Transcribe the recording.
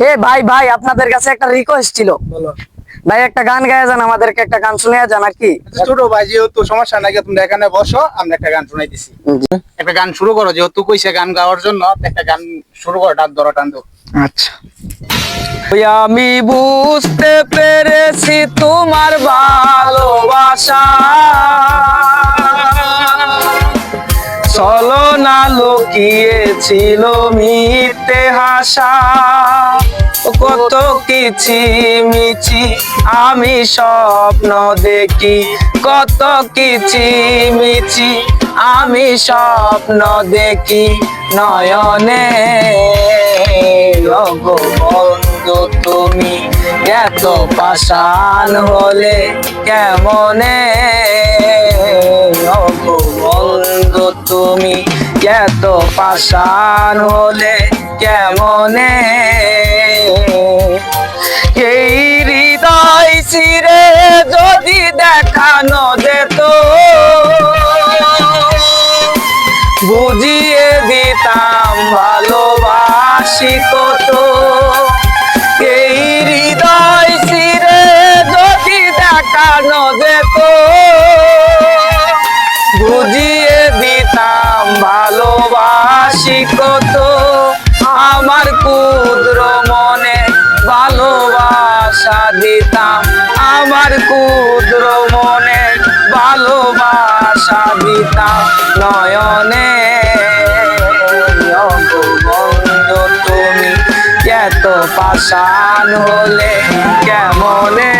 এ ভাই ভাই আপনাদের কাছে একটা রিকোয়েস্ট ছিল। ভাই একটা গান গায়ে যান আমাদেরকে একটা গান শুনে যান আর কি? আচ্ছা, ছোট ভাই যেহেতু সমস্যা নাই তোমরা এখানে বসো আমরা একটা গান শুনাই দিছি একটা গান শুরু করো যেহেতু কইছে গান গাওয়ার জন্য একটা গান শুরু করো ডাক ধরো টান আচ্ছা। আমি বুঝতে পেরেছি তোমার ভালোবাসা। চলো না লুকিয়েছিল মিথ্যে হাসা। কত কিছি মিছি, আমি স্বপ্ন দেখি। কত কিছি মিছি, আমি স্বপ্ন দেখি। নয়নে বন্ধু, তুমি এত পাষাণ হলে কেমনে? বন্ধু, তুমি এত পাষাণ হলে কেমনে? এই হৃদয় চিরে যদি দেখানো যেত, বুঝিয়ে দিতাম, ভালোবাসি কত। এই হৃদয় চিরে যদি দেখানো যেত, বুঝিয়ে দিতাম, ভালোবাসি কত। ভালোবাসা দিতাম আমার কুদ্র মনে ভালোবাসা দিতাম নয়নে তুমি এত পাষাণ হলে কেমনে?